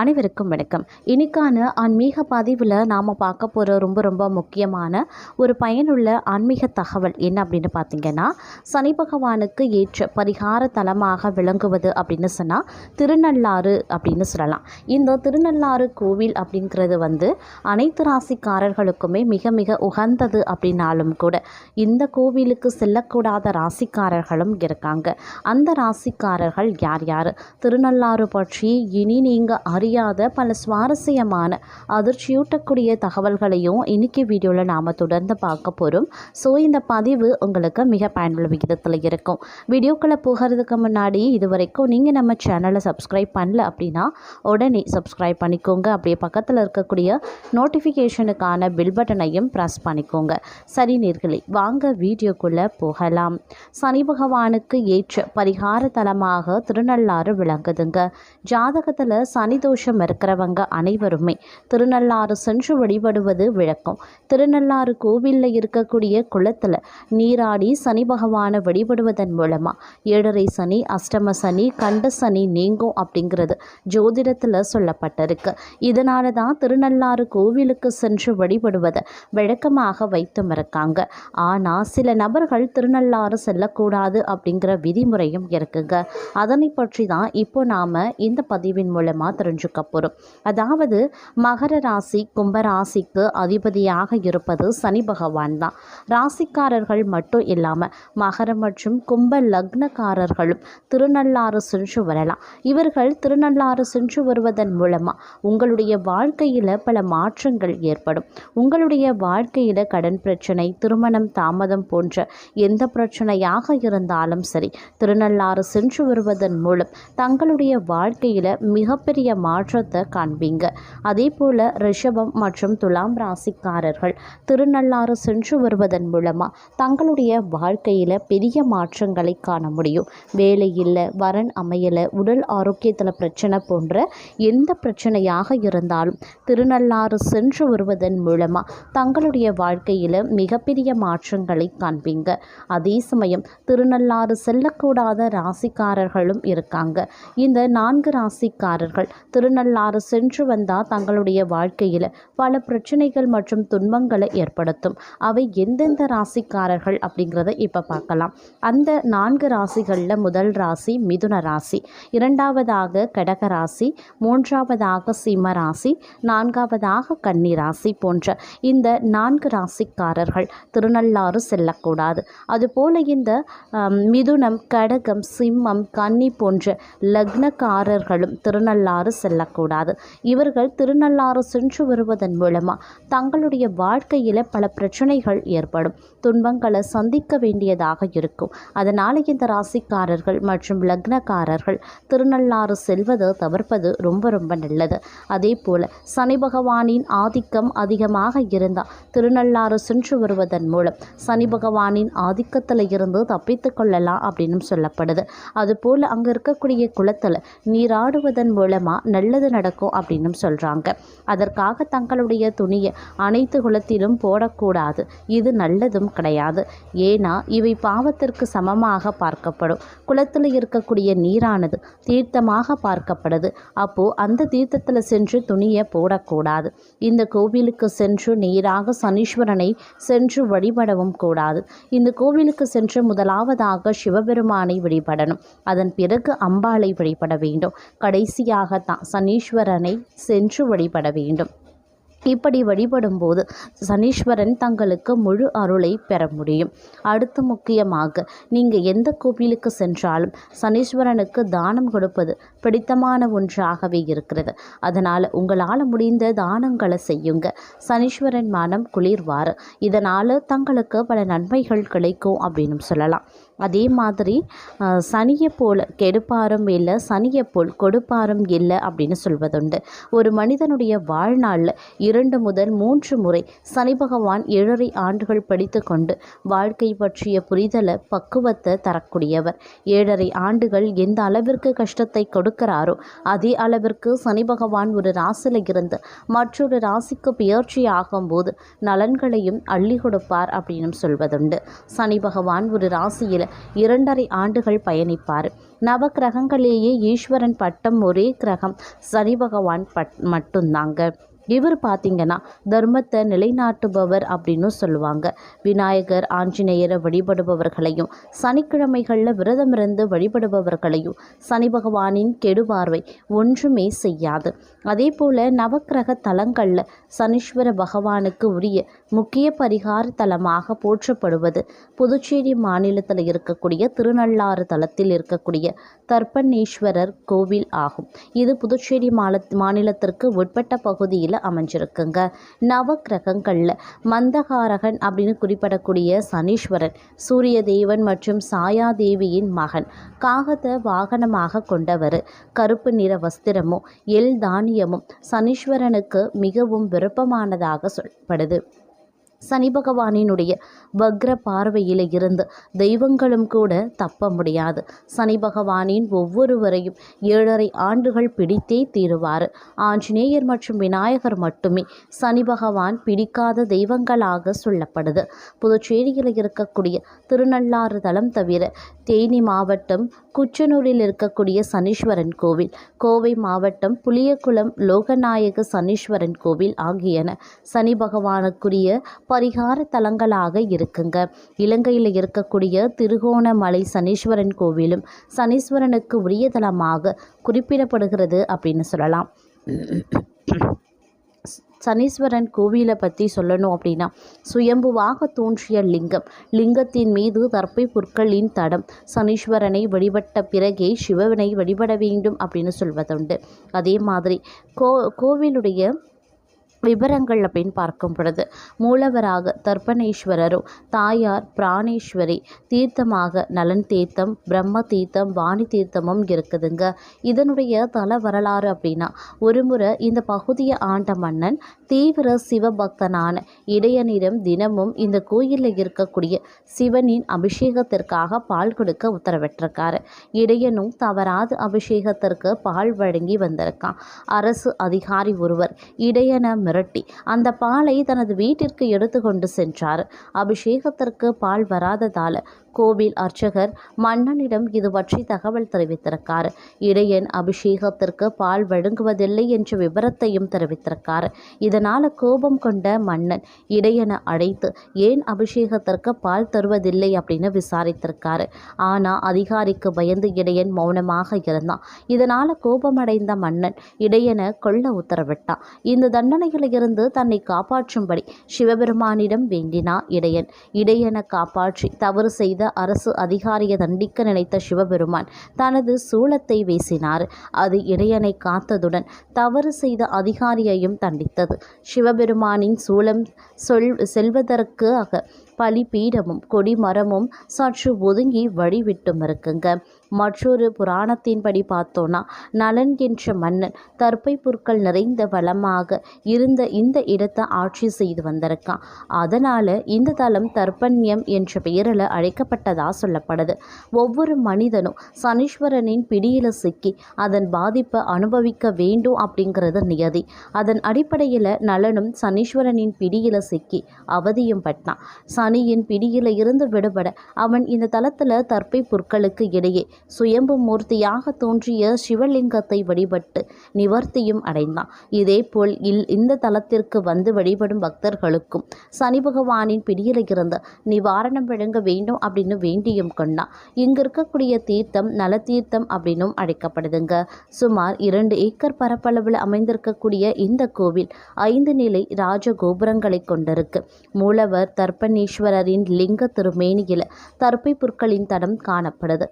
அனைவருக்கும் வணக்கம். இன்னைக்கான ஆன்மீக பதிவில் நாம் பார்க்க போகிற ரொம்ப ரொம்ப முக்கியமான ஒரு பயனுள்ள ஆன்மீக தகவல் என்ன அப்படின்னு பார்த்தீங்கன்னா சனி பகவானுக்கு ஏற்ற பரிகார தலமாக விளங்குவது அப்படின்னு சொன்னால் திருநள்ளாறு அப்படின்னு சொல்லலாம். இந்த திருநள்ளாறு கோவில் அப்படிங்கிறது வந்து அனைத்து ராசிக்காரர்களுக்குமே மிக மிக உகந்தது அப்படின்னாலும் கூட இந்த கோவிலுக்கு செல்லக்கூடாத ராசிக்காரர்களும் இருக்காங்க. அந்த ராசிக்காரர்கள் யார் யார்? திருநள்ளாறு பற்றி இனி நீங்கள் தெரியாத பல சுவாரஸ்யமான அதிர்ச்சியூட்டக்கூடிய தகவல்களையும் இன்னைக்கு வீடியோவில் நாம் தொடர்ந்து பார்க்க போகிறோம் ஸோ இந்த பதிவு உங்களுக்கு மிக பயனுள்ள விகிதத்தில் இருக்கும். வீடியோக்களை போகிறதுக்கு முன்னாடி இது வரைக்கும் நீங்கள் நம்ம சேனலை சப்ஸ்கிரைப் பண்ணல அப்படின்னா உடனே சப்ஸ்கிரைப் பண்ணிக்கோங்க. அப்படியே பக்கத்தில் இருக்கக்கூடிய நோட்டிஃபிகேஷனுக்கான பில் பட்டனையும் ப்ரெஸ் பண்ணிக்கோங்க. சரி நேர்களே வாங்க வீடியோக்குள்ளே போகலாம். சனி பகவானுக்கு ஏற்ற பரிகார தலமாக திருநள்ளாறு விளங்குதுங்க. ஜாதகத்தில் சனி தோஷம் இருக்கிறவங்க அனைவருமே திருநள்ளாறு சென்று வழிபடுவது விளக்கம். திருநள்ளாறு கோவிலில் இருக்கக்கூடிய குளத்தில் நீராடி சனி பகவானை வழிபடுவதன் மூலமாக ஏழரை சனி அஷ்டம சனி கண்ட சனி நீங்கும் அப்படிங்கிறது ஜோதிடத்தில் சொல்லப்பட்டிருக்கு. இதனால தான் திருநள்ளாறு கோவிலுக்கு சென்று வழிபடுவதை வழக்கமாக வைத்தும் இருக்காங்க. ஆனால் சில நபர்கள் திருநள்ளாறு செல்லக்கூடாது அப்படிங்கிற விதிமுறையும் இருக்குங்க. அதனை பற்றி தான் இப்போ நாம் இந்த பதிவின் மூலமாக தெரிஞ்சுக்க போகிறோம் அதாவது மகர ராசி கும்பராசிக்கு அதிபதியாக இருப்பது சனி பகவான் தான். ராசிக்காரர்கள் மட்டும் இல்லாமல் மகர மற்றும் கும்ப லக்னக்காரர்களும் திருநள்ளாறு சென்று வரலாம். இவர்கள் திருநள்ளாறு சென்று வருவதன் மூலமாக உங்களுடைய வாழ்க்கையில் பல மாற்றங்கள் ஏற்படும். உங்களுடைய வாழ்க்கையில் கடன் பிரச்சனை திருமணம் தாமதம் போன்ற எந்த பிரச்சனையாக இருந்தாலும் சரி திருநள்ளாறு சென்று வருவதன் மூலம் தங்களுடைய வாழ்க்கையில் மிகப்பெரிய மாற்றத்தை காண்பீங்க. அதே போல் ரிஷபம் மற்றும் துலாம் ராசிக்காரர்கள் திருநள்ளாறு சென்று வருவதன் மூலமாக தங்களுடைய வாழ்க்கையில் பெரிய மாற்றங்களை காண முடியும். வேலை இல்லை வரன் அமையலை உடல் ஆரோக்கியத்தில் பிரச்சனை போன்ற எந்த பிரச்சனையாக இருந்தாலும் திருநள்ளாறு சென்று வருவதன் மூலமாக தங்களுடைய வாழ்க்கையில் மிகப்பெரிய மாற்றங்களை காண்பீங்க. அதே சமயம் திருநள்ளாறு செல்லக்கூடாத ராசிக்காரர்களும் இருக்காங்க. இந்த நான்கு ராசிக்காரர்கள் திருநள்ளாறு சென்று வந்தால் தங்களுடைய வாழ்க்கையில் பல பிரச்சனைகள் மற்றும் துன்பங்களை ஏற்படுத்தும். அவை எந்தெந்த ராசிக்காரர்கள் அப்படிங்கிறத இப்போ பார்க்கலாம். அந்த நான்கு ராசிகளில் முதல் ராசி மிதுன ராசி இரண்டாவதாக கடக ராசி மூன்றாவதாக சிம்ம ராசி நான்காவதாக கன்னி ராசி போன்ற இந்த நான்கு ராசிக்காரர்கள் திருநள்ளாறு செல்லக்கூடாது. அதுபோல இந்த மிதுனம் கடகம் சிம்மம் கன்னி போன்ற லக்னக்காரர்களும் திருநள்ளாறு செல்ல செல்லக்கூடாது. இவர்கள் திருநள்ளாறு சென்று வருவதன் மூலமாக தங்களுடைய வாழ்க்கையில் பல பிரச்சனைகள் ஏற்படும். துன்பங்களை சந்திக்க வேண்டியதாக இருக்கும். அதனால் இந்த ராசிக்காரர்கள் மற்றும் லக்னக்காரர்கள் திருநள்ளாறு செல்வதை தவிர்ப்பது ரொம்ப ரொம்ப நல்லது. அதே போல் சனி பகவானின் ஆதிக்கம் அதிகமாக இருந்தால் திருநள்ளாறு சென்று வருவதன் மூலம் சனி பகவானின் ஆதிக்கத்தில் இருந்து தப்பித்து கொள்ளலாம் அப்படின்னு சொல்லப்படுது. அதுபோல் அங்கே இருக்கக்கூடிய குளத்தில் நீராடுவதன் மூலமாக நல்லது நடக்கும் அப்படின்னு சொல்கிறாங்க அதற்காக தங்களுடைய துணியை அனைத்து குலத்திலும் போடக்கூடாது. இது நல்லதும் கிடையாது. ஏன்னா இவை பாவத்திற்கு சமமாக பார்க்கப்படும். குளத்தில் இருக்கக்கூடிய நீரானது தீர்த்தமாக பார்க்கப்படுது அப்போது அந்த தீர்த்தத்தில் சென்று துணியை போடக்கூடாது. இந்த கோவிலுக்கு சென்று நேராக சனீஸ்வரனை சென்று வழிபடவும் கூடாது. இந்த கோவிலுக்கு சென்று முதலாவதாக சிவபெருமானை வழிபடணும். அதன் பிறகு அம்பாளை வழிபட வேண்டும். கடைசியாக தான் சனீஸ்வரனை சென்று வழிபட வேண்டும். இப்படி வழிபடும்போது சனீஸ்வரன் தங்களுக்கு முழு அருளை பெற முடியும். அடுத்து முக்கியமாக நீங்கள் எந்த கோவிலுக்கு சென்றாலும் சனீஸ்வரனுக்கு தானம் கொடுப்பது பிடித்தமான ஒன்றாகவே இருக்கிறது. அதனால் உங்களால் முடிந்த தானங்களை செய்யுங்க. சனீஸ்வரன் மனம் குளிர்வார் இதனால் தங்களுக்கு பல நன்மைகள் கிடைக்கும் அப்படின்னு சொல்லலாம். அதே மாதிரி சனியை போல் கெடுப்பாரும் இல்லை சனியை போல் கொடுப்பாரும் இல்லை அப்படின்னு சொல்வதுண்டு. ஒரு மனிதனுடைய வாழ்நாளில் இரண்டு முதல் மூன்று முறை சனி பகவான் ஏழரை ஆண்டுகள் படித்து கொண்டு வாழ்க்கை பற்றிய புரிதலை பக்குவத்தை தரக்கூடியவர். ஏழரை ஆண்டுகள் எந்த அளவிற்கு கஷ்டத்தை கொடுக்கிறாரோ அதே அளவிற்கு சனி பகவான் ஒரு ராசியில் இருந்து மற்றொரு ராசிக்கு பெயர்ச்சி ஆகும்போது நலன்களையும் அள்ளி கொடுப்பார் அப்படின்னு சொல்வதுண்டு. சனி பகவான் ஒரு ராசியில் இரண்டரை ஆண்டுகள் பயணிப்பார். நவக்கிரகங்களிலேயே ஈஸ்வரன் பட்டம் ஒரே கிரகம் சனி பகவான் பட் மட்டும்தாங்க. இவர் பார்த்தீங்கன்னா தர்மத்தை நிலைநாட்டுபவர் அப்படின்னு சொல்லுவாங்க. விநாயகர் ஆஞ்சநேயரை வழிபடுபவர்களையும் சனிக்கிழமைகளில் விரதமிருந்து வழிபடுபவர்களையும் சனி பகவானின் கெடுபார்வை ஒன்றுமே செய்யாது. அதே போல் நவக்கிரக தலங்களில் சனீஸ்வர பகவானுக்கு உரிய முக்கிய பரிகார தலமாக போற்றப்படுவது புதுச்சேரி மாநிலத்தில் இருக்கக்கூடிய திருநள்ளாறு தலத்தில் இருக்கக்கூடிய தர்ப்பணேஸ்வரர் கோவில் ஆகும். இது புதுச்சேரி மாநிலத்திற்கு உட்பட்ட பகுதியில் அமைஞ்சிருக்குங்க. நவ கிரகங்களில் மந்தகாரகன் அப்படின்னு குறிப்பிடக்கூடிய சனீஸ்வரன் சூரிய தேவன் மற்றும் சாயா தேவியின் மகன். காகத்தை வாகனமாக கொண்டவர் கருப்பு நிற வஸ்திரமும் எல் தானியமும் சனீஸ்வரனுக்கு மிகவும் விருப்பமானதாக சொல்லப்படுது. சனி பகவானினுடைய வக்ர பார்வையில் இருந்து தெய்வங்களும் கூட தப்ப முடியாது. சனி பகவானின் ஒவ்வொருவரையும் ஏழரை ஆண்டுகள் பிடித்தே தீருவார். ஆஞ்சநேயர் மற்றும் விநாயகர் மட்டுமே சனி பகவான் பிடிக்காத தெய்வங்களாக சொல்லப்படுது. புதுச்சேரியில் இருக்கக்கூடிய திருநள்ளாறு தலம் தவிர தேனி மாவட்டம் குச்சனூரில் இருக்கக்கூடிய சனீஸ்வரன் கோவில் கோவை மாவட்டம் புளியகுளம் லோகநாயக சனீஸ்வரன் கோவில் ஆகியன சனி பகவானுக்குரிய பரிகார தலங்களாக இருக்குங்க. இலங்கையில் இருக்கக்கூடிய திருகோணமலை சனீஸ்வரன் கோவிலும் சனீஸ்வரனுக்கு உரிய தலமாக குறிப்பிடப்படுகிறது அப்படின்னு சொல்லலாம். சனீஸ்வரன் கோவிலை பற்றி சொல்லணும் அப்படின்னா சுயம்புவாக தோன்றிய லிங்கம். லிங்கத்தின் மீது தர்ப்பை புற்களின் தடம். சனீஸ்வரனை வழிபட்ட பிறகே சிவனை வழிபட வேண்டும் அப்படின்னு சொல்வதுண்டு. அதே மாதிரி கோ கோவிலுடைய விபரங்கள் அப்படின்னு பார்க்கும் பொழுது மூலவராக தர்ப்பணேஸ்வரரும் தாயார் பிராணேஸ்வரி தீர்த்தமாக நலன் தீர்த்தம் பிரம்ம தீர்த்தம் வாணி தீர்த்தமும் இருக்குதுங்க. இதனுடைய தல வரலாறு அப்படின்னா ஒருமுறை இந்த பகுதியை ஆண்ட மன்னன் தீவிர சிவபக்தனான இடையனிடம் தினமும் இந்த கோயிலில் இருக்கக்கூடிய சிவனின் அபிஷேகத்திற்காக பால் கொடுக்க உத்தரவிட்டிருக்காரு. இடையனும் தவறாது அபிஷேகத்திற்கு பால் வழங்கி வந்திருக்கான். அரசு அதிகாரி ஒருவர் இடையனை மிரட்டி அந்த பாலை தனது வீட்டிற்கு எடுத்து கொண்டு சென்றார். அபிஷேகத்திற்கு பால் வராததால் கோவில் அர்ச்சகர் மன்னனிடம் இது பற்றி தகவல் தெரிவித்திருக்கார். இடையன் அபிஷேகத்திற்கு பால் வழங்குவதில்லை என்ற விவரத்தையும் தெரிவித்திருக்கார். இதனால் கோபம் கொண்ட மன்னன் இடையனை அழைத்து ஏன் அபிஷேகத்திற்கு பால் தருவதில்லை அப்படின்னு விசாரித்திருக்காரு. ஆனால் அதிகாரிக்கு பயந்து இடையன் மௌனமாக இருந்தான். இதனால் கோபமடைந்த மன்னன் இடையனை கொல்ல உத்தரவிட்டான். இந்த தண்டனையில் இருந்து தன்னை காப்பாற்றும்படி சிவபெருமானிடம் வேண்டினா இடையன். இடையனை காப்பாற்றி தவறு செய்த அரசு அதிகாரியை தண்டிக்க நினைத்த சிவபெருமான் தனது சூளத்தை வீசினார். அது இடையனை காத்ததுடன் தவறு செய்த அதிகாரியையும் தண்டித்தது. சிவபெருமானின் சூளம் சொல் செல்வதற்காக பலிபீடமும் கொடிமரமும் சற்று ஒதுங்கி வழிவிட்டும் இருக்குங்க மற்றொரு புராணத்தின்படி பார்த்தோன்னா நலன் என்ற மன்னன் தற்பை புற்கள் நிறைந்த வளமாக இருந்த இந்த இடத்தை ஆட்சி செய்து வந்திருக்கான். அதனால் இந்த தலம் தர்ப்பண்யம் என்ற பெயரில் அழைக்கப்பட்டதாக சொல்லப்படுது. ஒவ்வொரு மனிதனும் சனீஸ்வரனின் பிடியில் சிக்கி அதன் பாதிப்பை அனுபவிக்க வேண்டும் அப்படிங்கிறது நியதி. அதன் அடிப்படையில் நலனும் சனீஸ்வரனின் பிடியில் சிக்கி அவதியும் பட்டான். சனியின் பிடியில் இருந்து விடுபட அவன் இந்த தலத்தில் தற்பை புற்களுக்கு இடையே சுயம்பு மூர்த்தியாக தோன்றிய சிவலிங்கத்தை வழிபட்டு நிவர்த்தியும் அடைந்தான். இதேபோல் இல் இந்த தலத்திற்கு வந்து வழிபடும் பக்தர்களுக்கும் சனி பகவானின் பிடியில் இருந்து நிவாரணம் வழங்க வேண்டும் அப்படின்னு வேண்டியும் கொண்டான் இங்கு இருக்கக்கூடிய தீர்த்தம் நல தீர்த்தம் அப்படின்னும் அழைக்கப்படுதுங்க. சுமார் இரண்டு ஏக்கர் பரப்பளவில் அமைந்திருக்கக்கூடிய இந்த கோவில் ஐந்து நிலை ராஜ கோபுரங்களை கொண்டிருக்கு. மூலவர் தர்ப்பணீஸ்வரரின் லிங்க திருமேனியில் தர்ப்பை புற்களின் தடம் காணப்படுது.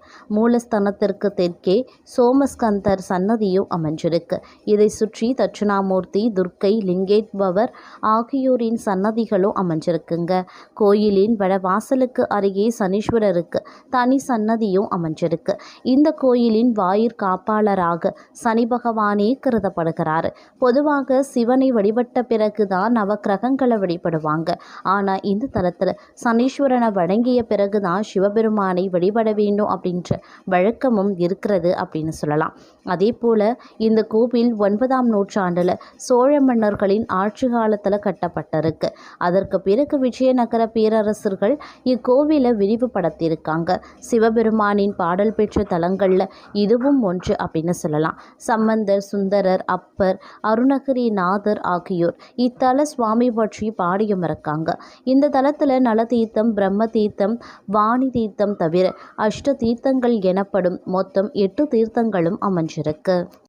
மூலஸ்தானத்திற்கு தெற்கே சோமஸ்கந்தர் சன்னதியும் அமைஞ்சிருக்கு. இதை சுற்றி தட்சிணாமூர்த்தி துர்க்கை லிங்கேத்பவர் ஆகியோரின் சன்னதிகளும் அமைஞ்சிருக்குங்க. கோயிலின் வடவாசலுக்கு அருகே சனீஸ்வரருக்கு தனி சன்னதியும் அமைஞ்சிருக்கு. இந்த கோயிலின் வாயிற் காப்பாளராக சனி பகவானே கருதப்படுகிறார். பொதுவாக சிவனை வழிபட்ட பிறகுதான் நவக்கிரகங்களை வழிபடுவாங்க. ஆனால் இந்த தலத்தில் சனீஸ்வரனை வணங்கிய பிறகுதான் சிவபெருமானை வழிபட வேண்டும் அப்படின்ற வழக்கமும் இருக்கிறது அப்படின்னு சொல்லலாம். அதே போல் இந்த கோவில் ஒன்பதாம் நூற்றாண்டில் சோழ மன்னர்களின் ஆட்சி காலத்தில் கட்டப்பட்டிருக்கு. அதற்கு பிறகு விஜயநகர பேரரசர்கள் இக்கோவிலை விரிவுபடுத்தியிருக்காங்க. சிவபெருமானின் பாடல் பெற்ற தலங்களில் இதுவும் ஒன்று அப்படின்னு சொல்லலாம். சம்பந்தர் சுந்தரர் அப்பர் அருணகிரிநாதர் ஆகியோர் இத்தல சுவாமி பற்றி பாடியும் இருக்காங்க இந்த தலத்தில் நல தீர்த்தம் பிரம்ம தீர்த்தம் வாணி தீர்த்தம் தவிர அஷ்ட தீர்த்தங்கள் என எனப்படும் மொத்தம் எட்டு தீர்த்தங்களும் அமைஞ்சிருக்கு